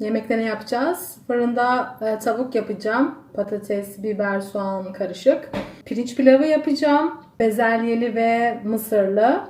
Yemekte ne yapacağız? Fırında e, tavuk yapacağım. Patates, biber, soğan karışık. Pirinç pilavı yapacağım. Bezelyeli ve mısırlı.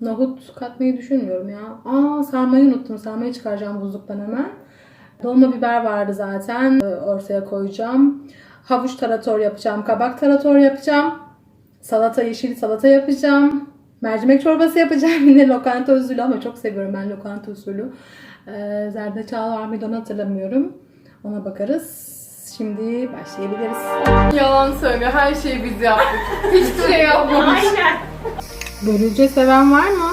Nohut katmayı düşünmüyorum ya. Aa sarmayı unuttum. Sarmayı çıkaracağım buzluktan hemen. Dolma biber vardı zaten. E, Ortaya koyacağım. Havuç tarator yapacağım. Kabak tarator yapacağım. Salata, yeşil salata yapacağım. Mercimek çorbası yapacağım. Yine lokanta usulü ama çok seviyorum ben lokanta usulü. Ee, zerdeçal var mıydı onu hatırlamıyorum. Ona bakarız. Şimdi başlayabiliriz. Yalan söylüyor. Her şeyi biz yaptık. Hiçbir şey yapmamış. Börülce seven var mı?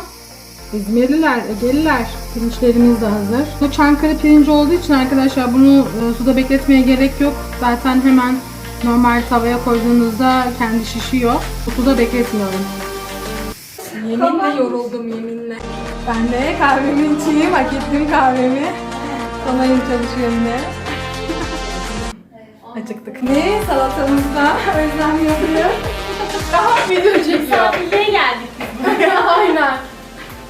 İzmirliler, Egeliler. Pirinçlerimiz de hazır. Bu Çankırı pirinci olduğu için arkadaşlar bunu e, suda bekletmeye gerek yok. Zaten hemen normal tavaya koyduğunuzda kendi şişiyor. Suda bekletmiyorum. Yeminle yoruldum yeminle. Ben de kahvemi içeyim, hak ettim kahvemi. Sonayım çalışıyorum de. Acıktık. Ne? Salatamızda özlem yapıyor. Daha video çekiyor. Misafirliğe geldik biz. Aynen.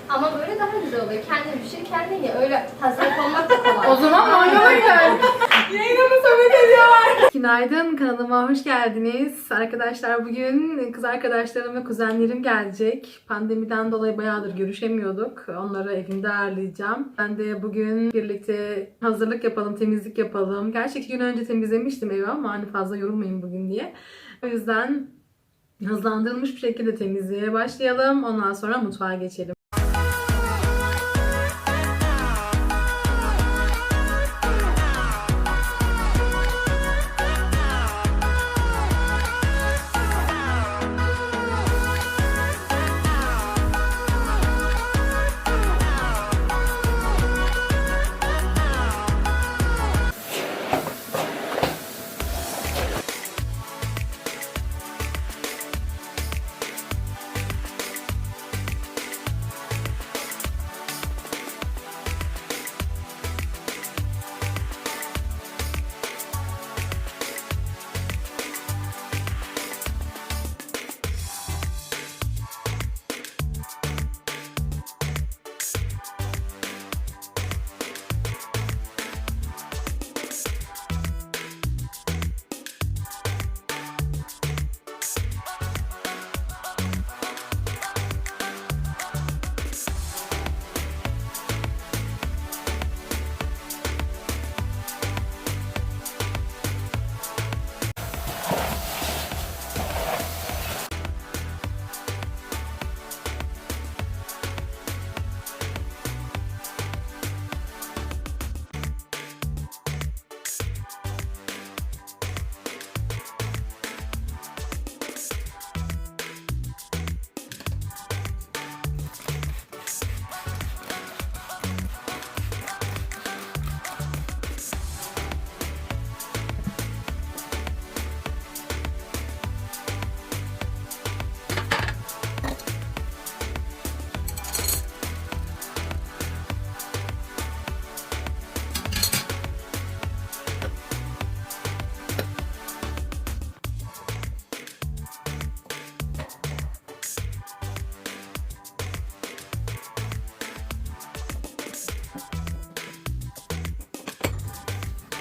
Ama böyle daha güzel oluyor. Kendin pişir, kendin ye. Öyle hazırlık olmak da kolay. O zaman mangala gidelim. Yayınımı sohbet ediyorlar. Günaydın kanalıma hoş geldiniz. Arkadaşlar bugün kız arkadaşlarım ve kuzenlerim gelecek. Pandemiden dolayı bayağıdır görüşemiyorduk. Onları evimde ağırlayacağım. Ben de bugün birlikte hazırlık yapalım, temizlik yapalım. Gerçi gün önce temizlemiştim evi ama hani fazla yorulmayayım bugün diye. O yüzden hızlandırılmış bir şekilde temizliğe başlayalım. Ondan sonra mutfağa geçelim.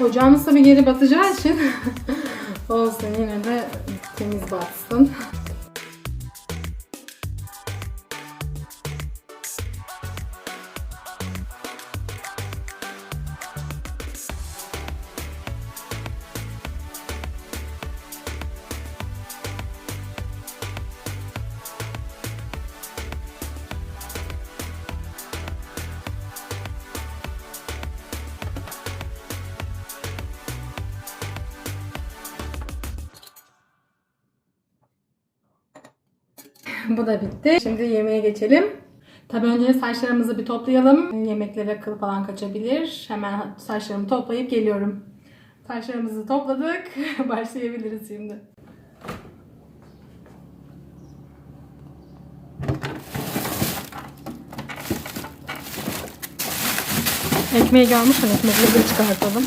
Ocağımız tabii geri batacağı için olsun yine de temiz batsın. Bu da bitti. Şimdi yemeğe geçelim. Tabii önce saçlarımızı bir toplayalım. Yemeklere kıl falan kaçabilir. Hemen saçlarımı toplayıp geliyorum. Saçlarımızı topladık. Başlayabiliriz şimdi. Ekmeği görmüşken ekmekleri çıkartalım.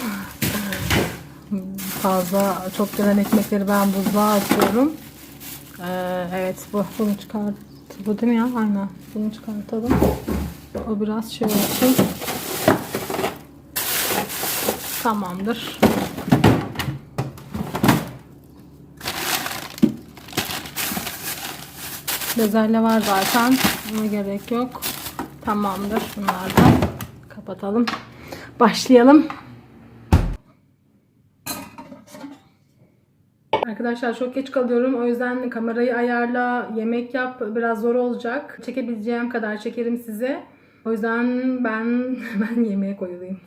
Fazla çok gelen ekmekleri ben buzluğa atıyorum. Ee, evet bu. Bunu çıkart. Bu değil mi ya? Aynen. Bunu çıkartalım. O biraz şey olsun. Tamamdır. Bezelye var zaten. Buna gerek yok. Tamamdır. Bunları da kapatalım. Başlayalım. Arkadaşlar çok geç kalıyorum. O yüzden kamerayı ayarla, yemek yap biraz zor olacak. Çekebileceğim kadar çekerim size. O yüzden ben hemen yemeğe koyulayım.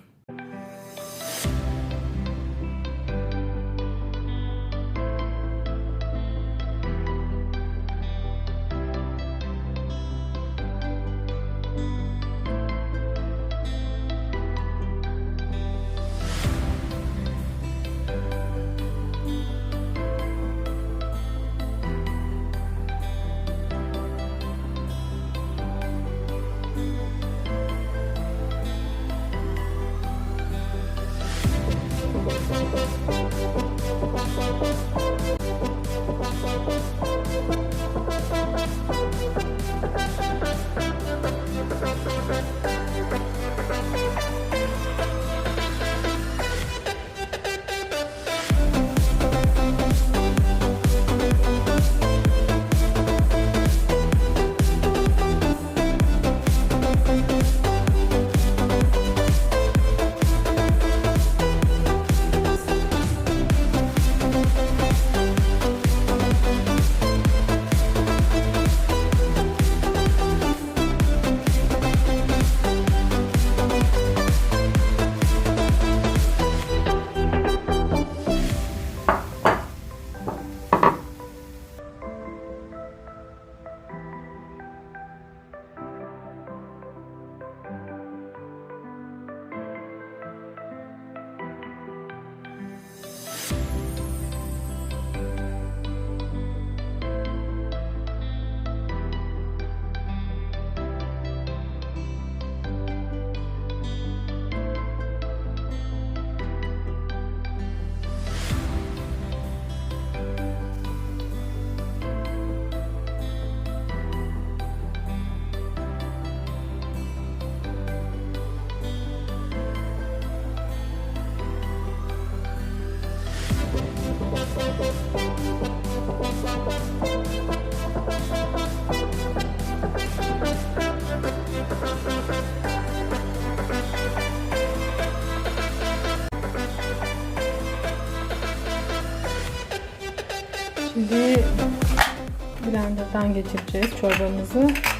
Blenderdan geçireceğiz çorbamızı.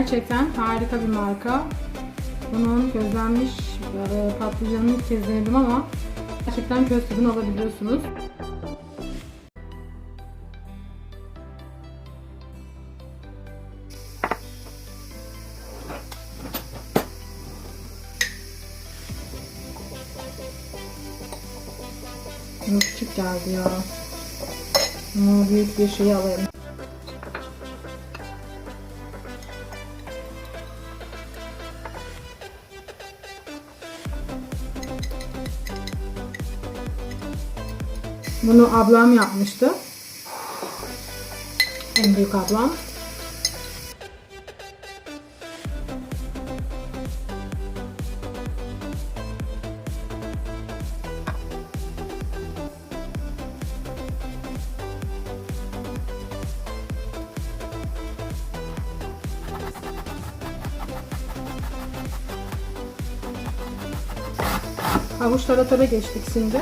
Gerçekten harika bir marka. Bunun közlenmiş e, patlıcanını ilk kez denedim ama gerçekten köz tadını alabiliyorsunuz. Yok küçük geldi ya. Ama büyük bir şey alayım. Bunu ablam yapmıştı. En büyük ablam. Havuç taratora geçtik şimdi.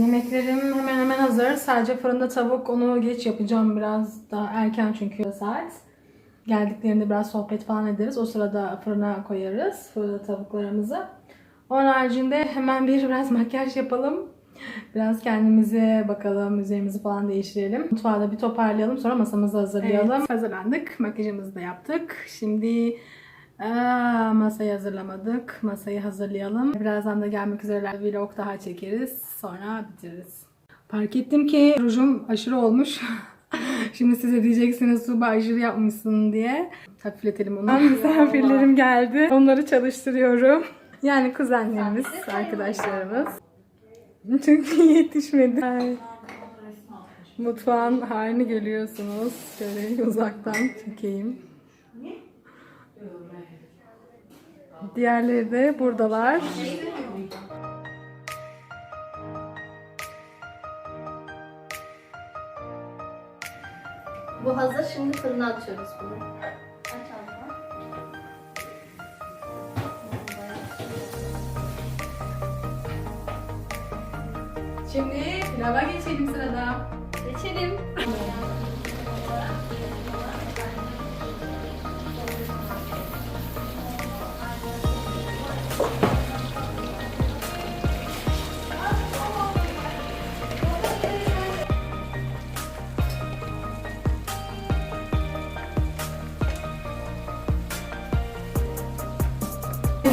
Yemeklerim hemen hemen hazır. Sadece fırında tavuk. Onu geç yapacağım biraz daha erken çünkü saat. Geldiklerinde biraz sohbet falan ederiz. O sırada fırına koyarız fırında tavuklarımızı. Onun haricinde hemen bir biraz makyaj yapalım. Biraz kendimize bakalım, üzerimizi falan değiştirelim. Mutfağı da bir toparlayalım. Sonra masamızı hazırlayalım. Hazırlandık. Makyajımızı da yaptık. Şimdi aa, masayı hazırlamadık. Masayı hazırlayalım. Birazdan da gelmek üzereler. Vlog daha çekeriz. Sonra bitiririz. Fark ettim ki rujum aşırı olmuş. Şimdi size diyeceksiniz Tuba aşırı yapmışsın diye. Hafifletelim onu. Misafirlerim geldi. Onları çalıştırıyorum. Yani kuzenlerimiz, arkadaşlarımız. Çünkü yetişmedi. Ay. Mutfağın halini görüyorsunuz. Şöyle uzaktan çekeyim. Diğerleri de buradalar. Bu hazır. Şimdi fırına atıyoruz bunu. Şimdi pilava geçelim sırada. Geçelim.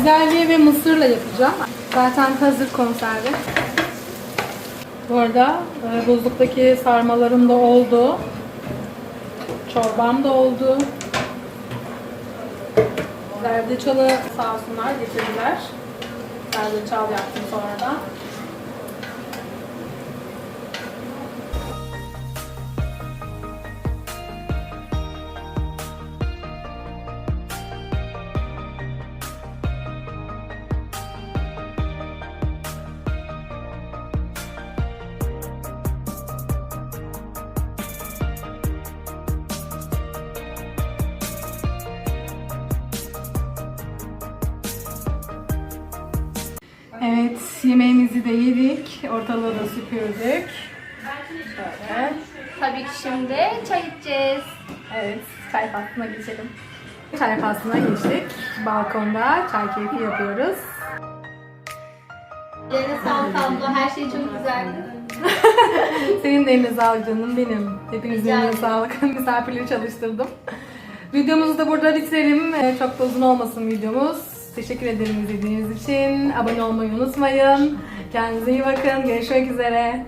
Bezelye ve mısırla yapacağım. Zaten hazır konserve. Bu arada e, buzluktaki sarmalarım da oldu. Çorbam da oldu. Zerdeçalı sağ olsunlar getirdiler. Zerdeçal yaptım sonradan. Evet, yemeğimizi de yedik. Ortalığı da süpürdük. Şöyle. Tabii ki şimdi çay içeceğiz. Evet, çay faslına geçelim. Çay faslına geçtik. Balkonda çay keyfi yapıyoruz. Yerine sağlık abla. Her şey çok güzeldi. Senin de eline sağlık canım benim. Hepinizin eline sağlık. Misafirleri çalıştırdım. Videomuzu da burada bitirelim. Ee, Çok da uzun olmasın videomuz. Teşekkür ederim izlediğiniz için. Abone olmayı unutmayın. Kendinize iyi bakın. Görüşmek üzere.